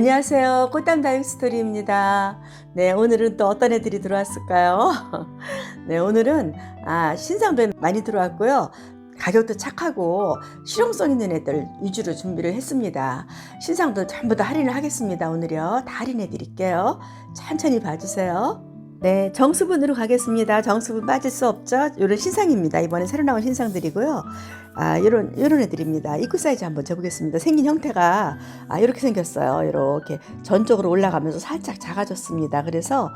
안녕하세요. 꽃담 다육 스토리입니다. 네, 오늘은 또 어떤 애들이 들어왔을까요? 네, 오늘은 아, 신상도 많이 들어왔고요. 가격도 착하고 실용성 있는 애들 위주로 준비를 했습니다. 신상도 전부 다 할인을 하겠습니다. 오늘요. 다 할인해 드릴게요. 천천히 봐주세요. 네, 정수분으로 가겠습니다. 정수분 빠질 수 없죠? 이런 신상입니다. 이번에 새로 나온 신상들이고요. 아, 이런, 이런 애들입니다. 입구 사이즈 한번 재보겠습니다. 생긴 형태가, 아, 이렇게 생겼어요. 이렇게 전적으로 올라가면서 살짝 작아졌습니다. 그래서,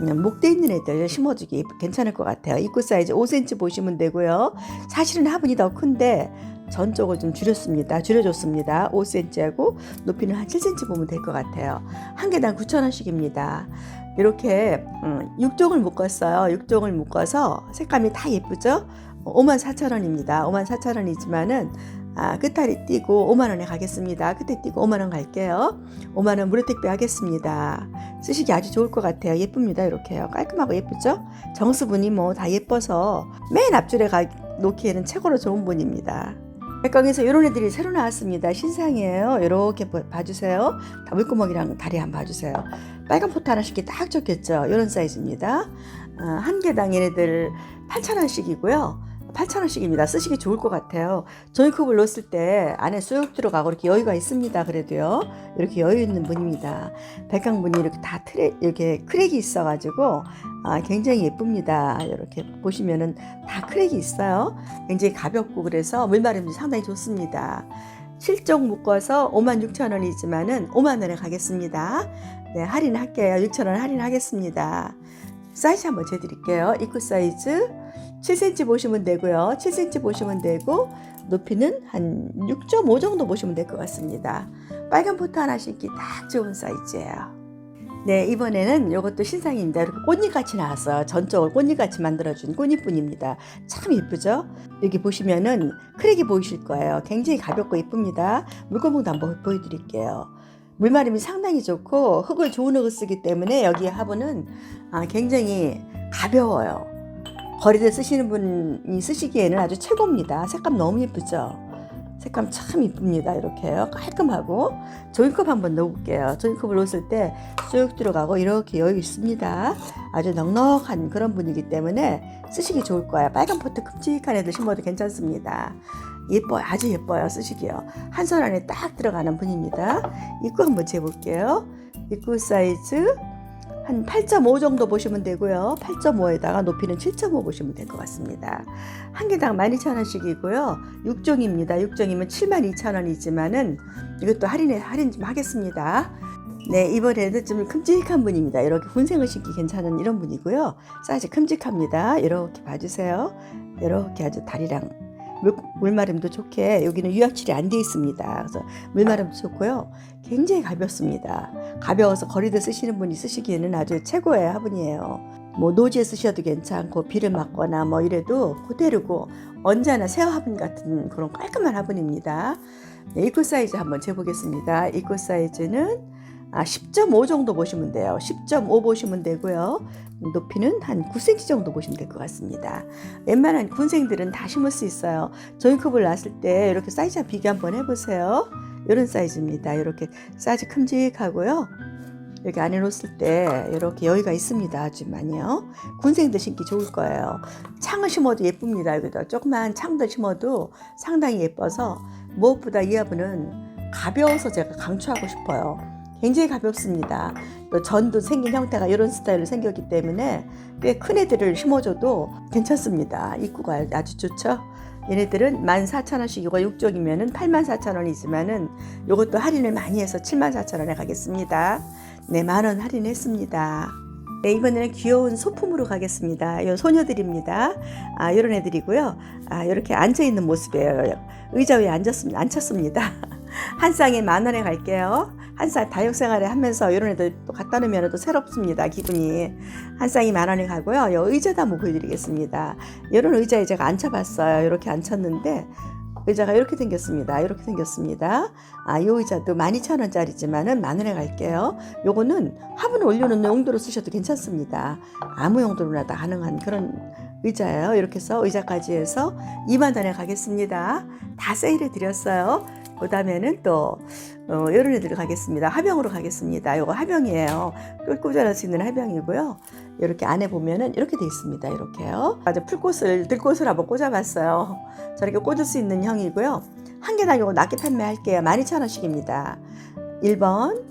음, 목대 있는 애들 심어주기 괜찮을 것 같아요. 입구 사이즈 5cm 보시면 되고요. 사실은 화분이 더 큰데, 전적을 좀 줄였습니다. 줄여줬습니다. 5cm하고 높이는 한 7cm 보면 될 것 같아요. 한 개당 9,000원씩입니다. 이렇게 음, 6종을 묶었어요. 6종을 묶어서 색감이 다 예쁘죠? 5만 4천 원입니다. 5만 4천 원이지만은 아, 끝다리 띄고 5만 원에 가겠습니다. 끝에 띄고 5만 원 갈게요. 5만 원 무료 택배 하겠습니다. 쓰시기 아주 좋을 것 같아요. 예쁩니다. 이렇게요. 깔끔하고 예쁘죠? 정수분이 뭐 다 예뻐서 맨 앞줄에 가, 놓기에는 최고로 좋은 분입니다. 백광에서 이런 애들이 새로 나왔습니다. 신상이에요. 이렇게 보- 봐주세요. 다 물구멍이랑 다리 한번 봐주세요. 빨간 포트 하나씩 딱 적혔죠. 이런 사이즈입니다. 아, 한 개당 얘네들 8,000원씩이고요. 8,000원씩입니다. 쓰시기 좋을 것 같아요. 조이컵을 넣었을 때 안에 쑥 들어가고 이렇게 여유가 있습니다. 그래도요. 이렇게 여유 있는 분입니다. 백강분이 이렇게 다 트레, 이렇게 크랙이 있어가지고 아, 굉장히 예쁩니다. 이렇게 보시면은 다 크랙이 있어요. 굉장히 가볍고 그래서 물마름이 상당히 좋습니다. 7종 묶어서 56,000원이지만은 5만 원에 가겠습니다. 네, 할인할게요. 6,000원 할인하겠습니다. 사이즈 한번 재드릴게요. 입구 사이즈 7cm 보시면 되고요. 7cm 보시면 되고 높이는 한 6.5 정도 보시면 될 것 같습니다. 빨간 포트 하나 신기 딱 좋은 사이즈예요. 네, 이번에는 이것도 신상입니다. 이렇게 꽃잎같이 나왔어요. 전적을 꽃잎같이 만들어준 꽃잎분입니다. 참 예쁘죠? 여기 보시면은 크랙이 보이실 거예요. 굉장히 가볍고 예쁩니다. 물구멍도 한번 보여드릴게요. 물마름이 상당히 좋고 흙을 좋은 흙을 쓰기 때문에 여기 화분은 아, 굉장히 가벼워요. 거리대 쓰시는 분이 쓰시기에는 아주 최고입니다. 색감 너무 예쁘죠? 색감 참 이쁩니다. 이렇게요. 깔끔하고 조이컵 한번 넣어볼게요. 조이컵을 넣었을 때쑥 들어가고 이렇게 여유 있습니다. 아주 넉넉한 그런 분이기 때문에 쓰시기 좋을 거예요. 빨간 포트 큼직한 애들 심어도 괜찮습니다. 예뻐요. 아주 예뻐요. 쓰시기요. 한 손 안에 딱 들어가는 분입니다. 입구 한번 재볼게요. 입구 사이즈 한 8.5 정도 보시면 되고요. 8.5에다가 높이는 7.5 보시면 될 것 같습니다. 한 개당 12,000원씩이고요. 6종입니다. 6종이면 72,000원이지만은 이것도 할인해 할인 좀 하겠습니다. 네, 이번에는 좀 큼직한 분입니다. 이렇게 훈생을 신기 괜찮은 이런 분이고요. 사이즈 큼직합니다. 이렇게 봐주세요. 이렇게 아주 다리랑 물, 물마름도 좋게 여기는 유압칠이 안 돼 있습니다. 그래서 물마름도 좋고요. 굉장히 가볍습니다. 가벼워서 거리대 쓰시는 분이 쓰시기에는 아주 최고의 화분이에요. 뭐 노지에 쓰셔도 괜찮고 비를 맞거나 뭐 이래도 그대로고 언제나 새 화분 같은 그런 깔끔한 화분입니다. 네, 입구 사이즈 한번 재보겠습니다. 입구 사이즈는 아, 10.5 정도 보시면 돼요. 10.5 보시면 되고요. 높이는 한 9cm 정도 보시면 될 것 같습니다. 웬만한 군생들은 다 심을 수 있어요. 조이컵을 놨을 때 이렇게 사이즈랑 비교 한번 해보세요. 이런 사이즈입니다. 이렇게 사이즈 큼직하고요. 여기 안에 놓았을 때 이렇게 여유가 있습니다. 많이요. 군생들 심기 좋을 거예요. 창을 심어도 예쁩니다. 여기다 조그만 창들 심어도 상당히 예뻐서 무엇보다 이 화분은 가벼워서 제가 강추하고 싶어요. 굉장히 가볍습니다. 또 전도 생긴 형태가 이런 스타일로 생겼기 때문에 꽤 큰 애들을 심어줘도 괜찮습니다. 입구가 아주 좋죠. 얘네들은 14,000원씩이고 6종이면은 84,000원이지만은 이것도 할인을 많이 해서 74,000원에 가겠습니다. 네, 만원 할인했습니다. 네, 이번에는 귀여운 소품으로 가겠습니다. 이 소녀들입니다. 아, 이런 애들이고요. 아, 이렇게 앉아 있는 모습이에요. 의자 위에 앉았습니다. 앉혔습니다. 한 쌍에 만 원에 갈게요. 한 쌍 다육 생활을 하면서 이런 애들 또 갖다 놓으면 또 새롭습니다. 기분이. 한 쌍이 만 원에 가고요. 이 의자도 한번 보여드리겠습니다. 이런 의자에 제가 앉혀봤어요. 이렇게 앉혔는데 의자가 이렇게 생겼습니다. 이렇게 생겼습니다. 아, 이 의자도 12,000원짜리지만은 만 원에 갈게요. 요거는 화분 올려놓는 용도로 쓰셔도 괜찮습니다. 아무 용도로나 다 가능한 그런 의자예요. 이렇게 해서 의자까지 해서 2만 원에 가겠습니다. 다 세일해 드렸어요. 그 다음에는 또 어, 이런 애들 가겠습니다. 화병으로 가겠습니다. 이거 화병이에요. 꿀 꽂아낼 수 있는 화병이고요. 이렇게 안에 보면은 이렇게 돼 있습니다. 이렇게요. 아주 풀꽃을 들꽃을 한번 꽂아봤어요. 저렇게 꽂을 수 있는 형이고요. 한 개당 이거 낱개 판매할게요. 12,000원씩입니다. 1번,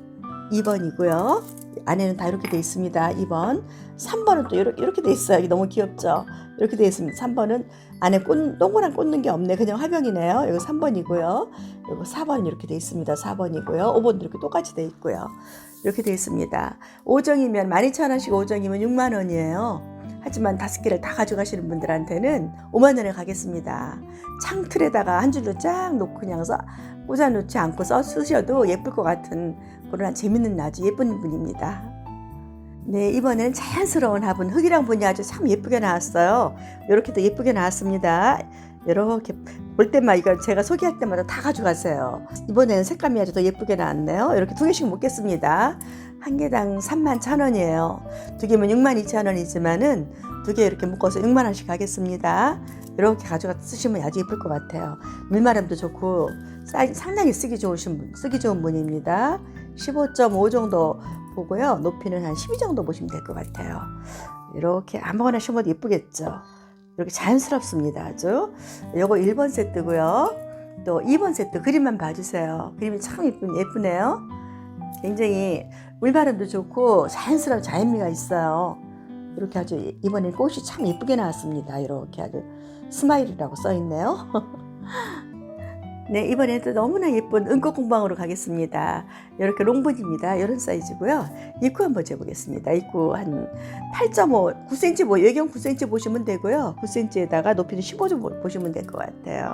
2번이고요. 안에는 다 이렇게 돼 있습니다. 2번. 3번은 또 이렇게, 이렇게 돼 있어요. 너무 귀엽죠? 이렇게 돼 있습니다. 3번은 안에 꽂, 동그란 꽂는 게 없네. 그냥 화병이네요. 이거 3번이고요. 이거 4번 이렇게 돼 있습니다. 4번이고요. 5번도 이렇게 똑같이 돼 있고요. 이렇게 돼 있습니다. 5정이면 12,000원씩 5정이면 6만 원이에요. 하지만 다섯 개를 다 가져가시는 분들한테는 5만 원에 가겠습니다. 창틀에다가 한 줄로 쫙 놓고 그냥 써, 꽂아놓지 않고 써 쓰셔도 예쁠 것 같은 그런 재밌는 아주 예쁜 분입니다. 네, 이번에는 자연스러운 화분, 흙이랑 분이 아주 참 예쁘게 나왔어요. 이렇게도 예쁘게 나왔습니다. 이렇게 볼 때마다 이거 제가 소개할 때마다 다 가져가세요. 이번에는 색감이 아주 더 예쁘게 나왔네요. 이렇게 두 개씩 먹겠습니다. 한 개당 3만 천 원이에요. 두 개면 6만 2천 원이지만은 두 개 이렇게 묶어서 6만 원씩 하겠습니다. 이렇게 가져가 쓰시면 아주 예쁠 것 같아요. 물마름도 좋고 상당히 쓰기 좋으신 분, 쓰기 좋은 분입니다. 15.5 정도 보고요. 높이는 한 12 정도 보시면 될 것 같아요. 이렇게 아무거나 심어도 예쁘겠죠. 이렇게 자연스럽습니다. 아주. 요거 1번 세트고요. 또 2번 세트 그림만 봐주세요. 그림이 참 예쁜, 예쁘네요. 굉장히 물바람도 좋고 자연스러운 자연미가 있어요. 이렇게 아주 이번엔 꽃이 참 예쁘게 나왔습니다. 이렇게 아주 스마일이라고 써 있네요. 네, 이번에도 너무나 예쁜 은꽃 공방으로 가겠습니다. 이렇게 롱분입니다. 이런 사이즈고요. 입구 한번 재보겠습니다. 입구 한 8.5, 9cm, 뭐 외경 9cm 보시면 되고요. 9cm에다가 높이는 15좀 보시면 될 것 같아요.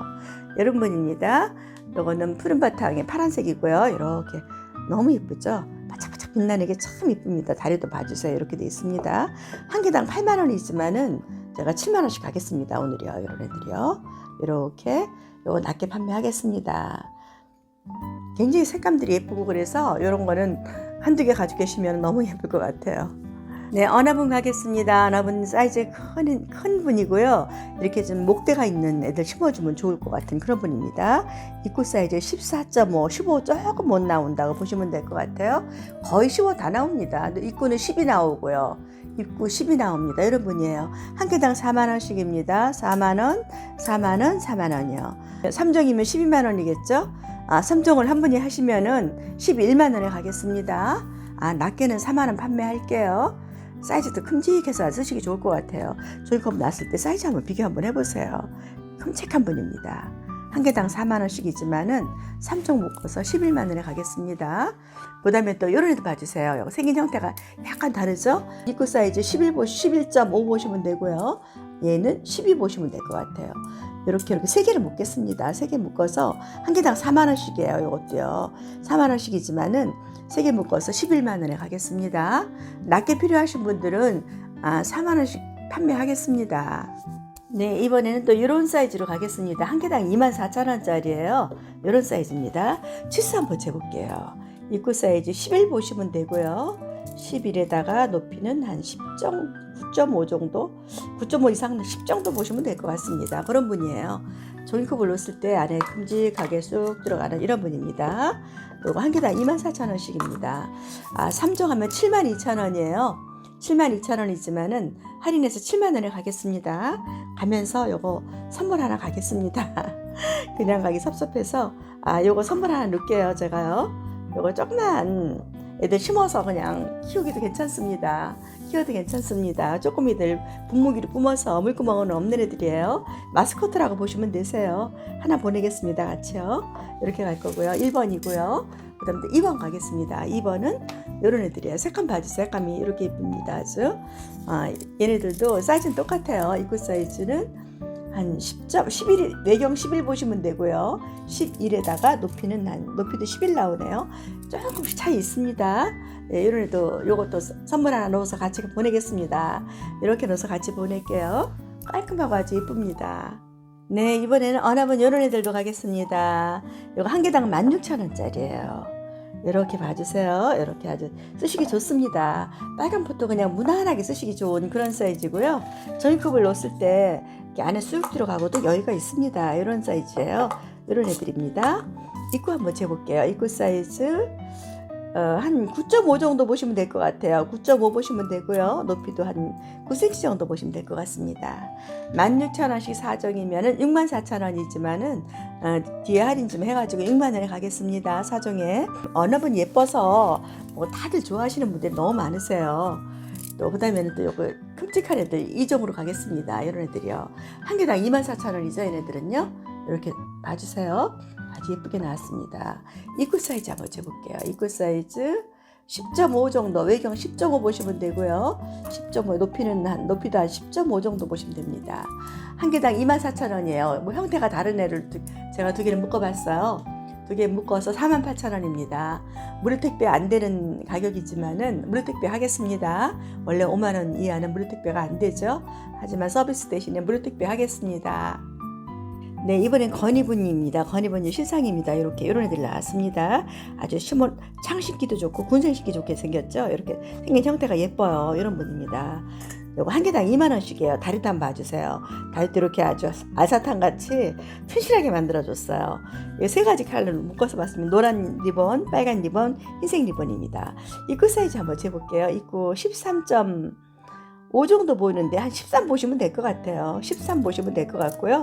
이런 분입니다. 이거는 푸른 바탕에 파란색이고요. 이렇게 너무 예쁘죠? 바짝바짝 빛나는 게 참 예쁩니다. 다리도 봐주세요. 이렇게 돼 있습니다. 한 개당 8만 원이지만은 제가 7만 원씩 가겠습니다. 오늘이요. 이런 애들이요. 이렇게 요거 낮게 판매하겠습니다. 굉장히 색감들이 예쁘고 그래서 이런 거는 한두 개 가지고 계시면 너무 예쁠 것 같아요. 네, 어나분 가겠습니다. 어나분 사이즈 큰, 큰 분이고요. 이렇게 좀 목대가 있는 애들 심어주면 좋을 것 같은 그런 분입니다. 입구 사이즈 14.5, 15 조금 못 나온다고 보시면 될 것 같아요. 거의 15 다 나옵니다. 입구는 10이 나오고요. 입구 10이 나옵니다. 이런 분이에요. 한 개당 4만 원씩입니다. 4만 원, 4만 원, 4만 원이요. 3종이면 12만 원이겠죠? 아, 3종을 한 분이 하시면은 11만 원에 가겠습니다. 아, 낮게는 4만 원 판매할게요. 사이즈도 큼직해서 쓰시기 좋을 것 같아요. 조이컵 났을 때 사이즈 한번 비교 한번 해보세요. 큼직한 분입니다. 한 개당 4만 원씩이지만은 3종 묶어서 11만 원에 가겠습니다. 그 다음에 또 이런 애도 봐주세요. 생긴 형태가 약간 다르죠? 입구 사이즈 11, 11.5 보시면 되고요. 얘는 12 보시면 될 것 같아요. 이렇게 이렇게 세 개를 묶겠습니다. 세 개 묶어서 한 개당 4만 원씩이에요. 이것도요. 4만 원씩이지만은 세 개 묶어서 11만 원에 가겠습니다. 낮게 필요하신 분들은 아, 4만 원씩 판매하겠습니다. 네, 이번에는 또 이런 사이즈로 가겠습니다. 한 개당 2만 4천 원짜리예요. 이런 사이즈입니다. 치수 한번 재볼게요. 입구 사이즈 11 보시면 되고요. 11에다가 높이는 한 10.9.5 정도, 9.5 이상 10 정도 보시면 될 것 같습니다. 그런 분이에요. 종이컵을 넣었을 때 안에 큼직하게 쑥 들어가는 이런 분입니다. 요거 한 개당 24,000원씩입니다. 아, 3종 하면 72,000원이에요. 72,000원이지만은 할인해서 7만 원에 가겠습니다. 가면서 요거 선물 하나 가겠습니다. 그냥 가기 섭섭해서 아 요거 선물 하나 넣을게요 제가요. 요거 조그만 애들 심어서 그냥 키우기도 괜찮습니다. 키워도 괜찮습니다. 조그미들 분무기로 뿜어서 물구멍은 없는 애들이에요. 마스코트라고 보시면 되세요. 하나 보내겠습니다. 같이요. 이렇게 갈 거고요. 1번이고요. 그 다음에 2번 가겠습니다. 2번은 이런 애들이에요. 색감 봐주세요. 색감이 이렇게 예쁩니다. 아주. 아, 얘네들도 사이즈는 똑같아요. 입구 사이즈는 한 10점, 11, 외경 11 보시면 되고요. 11에다가 높이는 한, 높이도 11 나오네요. 조금씩 차이 있습니다. 네, 이런 애도 요것도 선물 하나 넣어서 같이 보내겠습니다. 이렇게 넣어서 같이 보낼게요. 깔끔하고 아주 예쁩니다. 네, 이번에는 어나분 이런 애들도 가겠습니다. 이거 한 개당 16,000원짜리예요. 이렇게 봐주세요. 이렇게 아주 쓰시기 좋습니다. 빨간 포도 그냥 무난하게 쓰시기 좋은 그런 사이즈고요. 종이컵을 넣었을 때 안에 쑥 들어가고도 여유가 있습니다. 이런 사이즈예요. 이런 애들입니다. 입구 한번 재볼게요. 입구 사이즈 어, 한 9.5 정도 보시면 될 것 같아요. 9.5 보시면 되고요. 높이도 한 9cm 정도 보시면 될 것 같습니다. 16,000원씩 사정이면은 64,000원이지만은 어, 뒤에 할인 좀 해가지고 6만 원에 가겠습니다. 사정에 언어분 예뻐서 뭐 다들 좋아하시는 분들이 너무 많으세요. 또 그다음에는 또 요거 큼직한 애들 이종으로 가겠습니다. 이런 애들이요. 한 개당 24,000원이죠. 얘네들은요. 이렇게 봐주세요. 예쁘게 나왔습니다. 입구 사이즈 한번 재볼게요. 입구 사이즈 10.5 정도, 외경 10.5 보시면 되고요. 10.5 높이는 한 높이도 한 10.5 정도 보시면 됩니다. 한 개당 24,000원이에요. 뭐 형태가 다른 애를 두- 제가 두 개를 묶어봤어요. 두 개 묶어서 48,000원입니다. 무료 택배 안 되는 가격이지만은 무료 택배 하겠습니다. 원래 5만 원 이하는 무료 택배가 안 되죠. 하지만 서비스 대신에 무료 택배 하겠습니다. 네, 이번엔 건이분입니다. 건이분이 실상입니다. 이렇게 이런 애들 나왔습니다. 아주 심어 창신기도 좋고 군생시기 좋게 생겼죠. 이렇게 생긴 형태가 예뻐요. 이런 분입니다. 요거 한 개당 2만 원씩이에요. 다리도 한번 봐주세요. 다리도 이렇게 아주 알사탕 같이 튼실하게 만들어줬어요. 이세 가지 컬러를 묶어서 봤으면 노란 리본, 빨간 리본, 흰색 리본입니다. 입구 사이즈 한번 재볼게요. 입구 13.5 정도 보이는데 한 13 보시면 될 것 같아요. 13 보시면 될 것 같고요.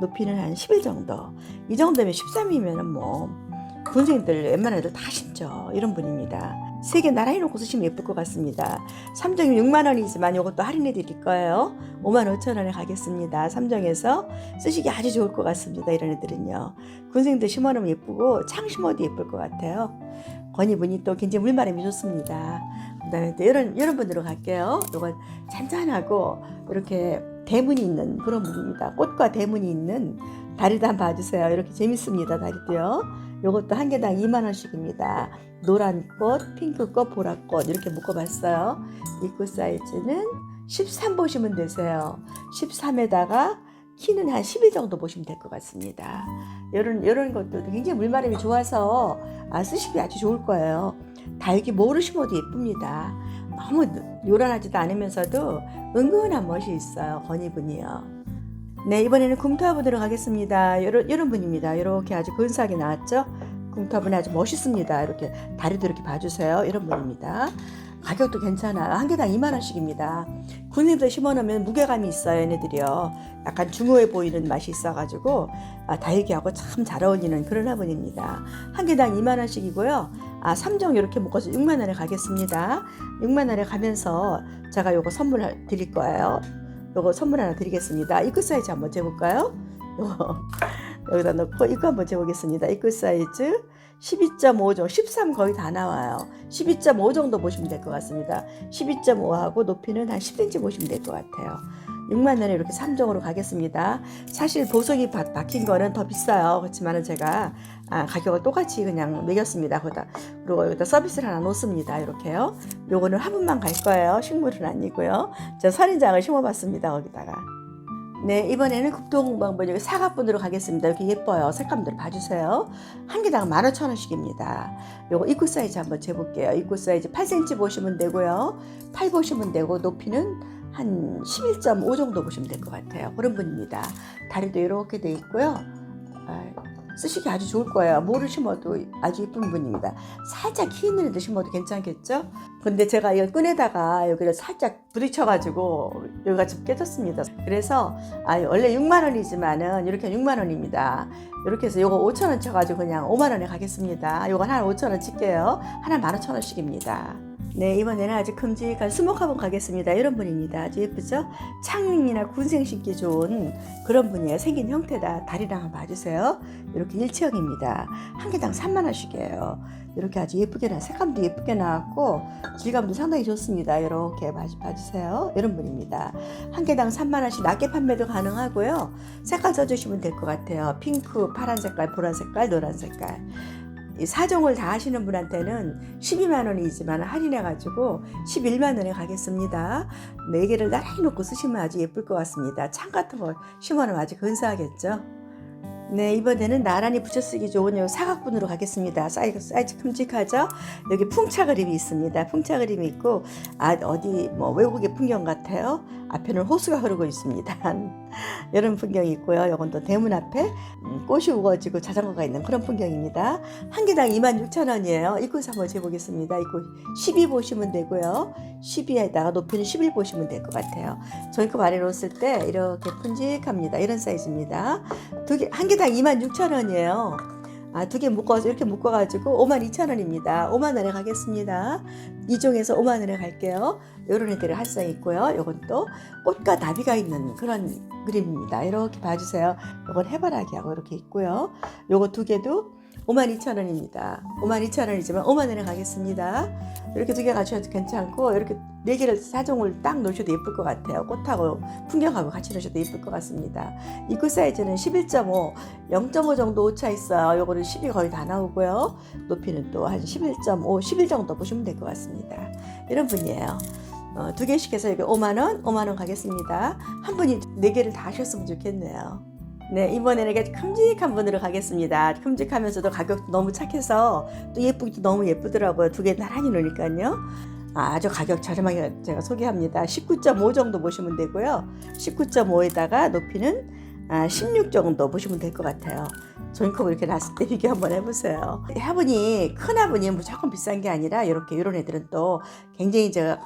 높이는 한 11 정도. 이 정도면 13이면은 뭐 군생들 웬만한 애들 다 신죠. 이런 분입니다. 세 개 나란히 놓고 쓰시면 예쁠 것 같습니다. 3정이 6만 원이지만 이것도 할인해 드릴 거예요. 5만 5천 원에 가겠습니다. 3정에서 쓰시기 아주 좋을 것 같습니다. 이런 애들은요. 군생들 심어놓으면 예쁘고 창 심어도 예쁠 것 같아요. 건이분이 또 굉장히 물마름이 좋습니다. 또 이런 이런 분으로 갈게요. 이건 잔잔하고 이렇게 대문이 있는 그런 분입니다. 꽃과 대문이 있는 다리도 한번 봐주세요. 이렇게 재밌습니다. 다리도요. 요것도 한 개당 2만 원씩입니다. 노란 꽃, 핑크 꽃, 보라 꽃 이렇게 묶어봤어요. 입구 사이즈는 13 보시면 되세요. 13에다가 키는 한11 정도 보시면 될 것 같습니다. 이런 이런 것도 굉장히 물마름이 좋아서 아, 쓰시기 아주 좋을 거예요. 모를 심어도 예쁩니다. 너무 요란하지도 않으면서도 은근한 멋이 있어요. 건이분이요. 네, 이번에는 kum타분으로 가겠습니다. 이런, 이런 분입니다. 이렇게 아주 근사하게 나왔죠? kum타분이 아주 멋있습니다. 이렇게 다리도 이렇게 봐주세요. 이런 분입니다. 가격도 괜찮아요. 한 개당 2만 원씩입니다. 군인들 심어놓으면 무게감이 있어요. 얘네들이요. 약간 중후해 보이는 맛이 있어가지고 아, 달기하고 참 잘 어울리는 그런 화분입니다. 한 개당 2만 원씩이고요. 아, 3종 이렇게 묶어서 6만 원에 가겠습니다. 6만 원에 가면서 제가 요거 선물 드릴 거예요. 요거 선물 하나 드리겠습니다. 입구 사이즈 한번 재볼까요? 요거 여기다 넣고 입구 한번 재보겠습니다. 입구 사이즈 12.5 정도, 13 거의 다 나와요. 12.5 정도 보시면 될 것 같습니다. 12.5하고 높이는 한 10cm 보시면 될 것 같아요. 6만 원에 이렇게 3종으로 가겠습니다. 사실 보석이 바, 박힌 거는 더 비싸요. 그렇지만은 제가 아, 가격을 똑같이 그냥 매겼습니다. 거기다 그리고 여기다 서비스를 하나 놓습니다. 이렇게요. 요거는 화분만 갈 거예요. 식물은 아니고요. 저 선인장을 심어봤습니다. 거기다가. 네, 이번에는 국토공방번 여기 사과분으로 가겠습니다. 이렇게 예뻐요. 색감들 봐주세요. 한 개당 15,000원씩입니다. 요거 입구 사이즈 한번 재볼게요. 입구 사이즈 8cm 보시면 되고요. 8 보시면 되고 높이는 한 11.5 정도 보시면 될 것 같아요. 그런 분입니다. 다리도 이렇게 돼 있고요. 아, 쓰시기 아주 좋을 거예요. 뭐를 심어도 아주 예쁜 분입니다. 살짝 키 있는 애들 심어도 괜찮겠죠? 근데 제가 이 끈에다가 여기를 살짝 부딪혀가지고 여기가 좀 깨졌습니다. 그래서 아, 원래 6만 원이지만은 이렇게 6만 원입니다. 이렇게 해서 요거 5천 원 쳐가지고 그냥 5만 원에 가겠습니다. 요건 하나 5천 원 칠게요. 하나 15,000원씩입니다. 네, 이번에는 아주 큼직한 수목화분 가겠습니다. 이런 분입니다. 아주 예쁘죠? 창이나 군생 신기 좋은 그런 분이에요. 생긴 형태다. 다리랑 한번 봐주세요. 이렇게 일체형입니다. 한 개당 3만 원씩이에요. 이렇게 아주 예쁘게 나, 색감도 예쁘게 나왔고 질감도 상당히 좋습니다. 이렇게 봐- 봐주세요. 이런 분입니다. 한 개당 3만 원씩 낮게 판매도 가능하고요. 색깔 써주시면 될 것 같아요. 핑크, 파란 색깔, 보라 색깔, 노란 색깔. 이 사종을 다 하시는 분한테는 12만 원이지만 할인해 가지고 11만 원에 가겠습니다. 네 개를 나란히 놓고 쓰시면 아주 예쁠 것 같습니다. 창 같은 거 심어놓으면 아주 근사하겠죠. 네, 이번에는 나란히 붙여쓰기 좋은 요 사각분으로 가겠습니다. 사이즈, 사이즈 큼직하죠? 여기 풍차 그림이 있습니다. 풍차 그림이 있고, 아, 어디, 뭐, 외국의 풍경 같아요. 앞에는 호수가 흐르고 있습니다. 이런 풍경이 있고요. 이건 또 대문 앞에 음, 꽃이 우거지고 자전거가 있는 그런 풍경입니다. 한 개당 26,000원이에요. 입구에서 한번 재보겠습니다. 입구 12 보시면 되고요. 12에다가 높이는 11 보시면 될 것 같아요. 종이컵 아래 놓았을 때 이렇게 푼직합니다. 이런 사이즈입니다. 두 개, 한 개당 26,000원이에요. 아, 두 개 묶어서 이렇게 묶어가지고 52,000원입니다. 5만원에 가겠습니다. 이종에서 5만원에 갈게요. 요런 애들을 할수 있고요. 요건 또 꽃과 나비가 있는 그런 그림입니다. 이렇게 봐주세요. 요건 해바라기하고 이렇게 있고요. 요거 두 개도 52,000원입니다. 52,000원이지만 5만원에 가겠습니다. 이렇게 두 개 가셔도 괜찮고 이렇게 네 개를 사종을 딱 놓으셔도 예쁠 것 같아요. 꽃하고 풍경하고 같이 놓으셔도 예쁠 것 같습니다. 입구 사이즈는 11.5, 0.5 정도 오차 있어요. 요거는 10이 거의 다 나오고요. 높이는 또 한 11.5, 11 정도 보시면 될 것 같습니다. 이런 분이에요. 어, 두 개씩 해서 여기 5만 원, 5만 원 가겠습니다. 한 분이 네 개를 다 하셨으면 좋겠네요. 네, 이번에는 큼직한 분으로 가겠습니다. 큼직하면서도 가격도 너무 착해서 또 예쁘기도 너무 예쁘더라고요. 두 개 나란히 놓으니까요. 아, 아주 가격 저렴하게 제가 소개합니다. 19.5 정도 보시면 되고요. 19.5에다가 높이는 아, 16 정도 보시면 될 것 같아요. 종이컵을 이렇게 놨을 때 비교 한번 해보세요. 화분이 큰 화분이 무조건 비싼 게 아니라 이렇게 이런 애들은 또 굉장히 제가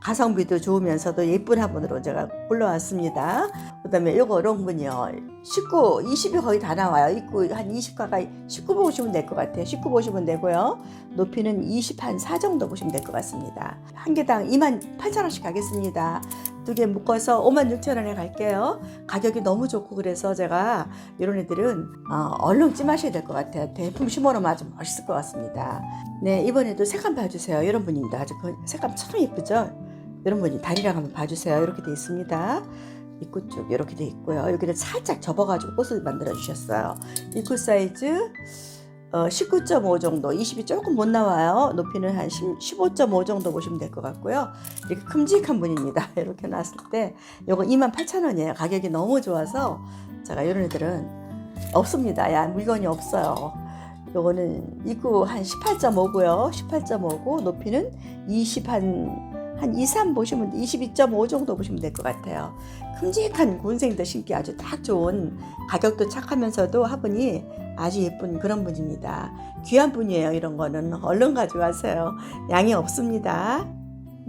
가성비도 좋으면서도 예쁜 화분으로 제가 올라왔습니다. 그 다음에 요거 롱분이요. 19, 20이 거의 다 나와요. 입구 한 20가까이 19 보시면 될 것 같아요. 19 보시면 되고요. 높이는 20한4 정도 보시면 될 것 같습니다. 한 개당 2만 8천 원씩 가겠습니다. 두 개 묶어서 5만 6천 원에 갈게요. 가격이 너무 좋고 그래서 제가 이런 애들은 어, 얼른 찜하셔야 될 것 같아요. 대품 심어놓으면 아주 멋있을 것 같습니다. 네 이번에도 색감 봐주세요. 이런 분입니다. 아주 그 색감 참 예쁘죠? 이런 분이 다리랑 한번 봐주세요. 이렇게 돼 있습니다. 입구 쪽 이렇게 돼 있고요. 여기를 살짝 접어가지고 꽃을 만들어 주셨어요. 입구 사이즈 어, 19.5 정도, 20이 조금 못 나와요. 높이는 한 15.5 정도 보시면 될 것 같고요. 이렇게 큼직한 분입니다. 이렇게 놨을 때 요거 28,000원이에요. 가격이 너무 좋아서 제가 이런 애들은 없습니다. 야 물건이 없어요. 요거는 입구 한 18.5고요. 18.5고 높이는 20 한 한 2, 3 보시면 22.5 정도 보시면 될 것 같아요. 큼직한 군생들 신기 아주 딱 좋은 가격도 착하면서도 화분이 아주 예쁜 그런 분입니다. 귀한 분이에요. 이런 거는 얼른 가져가세요. 양이 없습니다.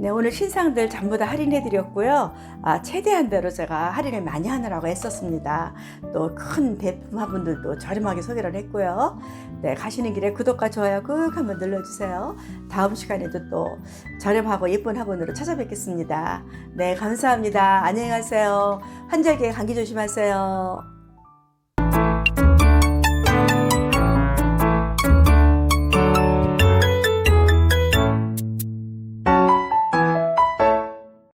네, 오늘 신상들 전부 다 할인해 드렸고요. 아, 최대한 대로 제가 할인을 많이 하느라고 했었습니다. 또 큰 대품 화분들도 저렴하게 소개를 했고요. 네, 가시는 길에 구독과 좋아요 꾹 한번 눌러주세요. 다음 시간에도 또 저렴하고 예쁜 화분으로 찾아뵙겠습니다. 네, 감사합니다. 안녕히 가세요. 환절기에 감기 조심하세요.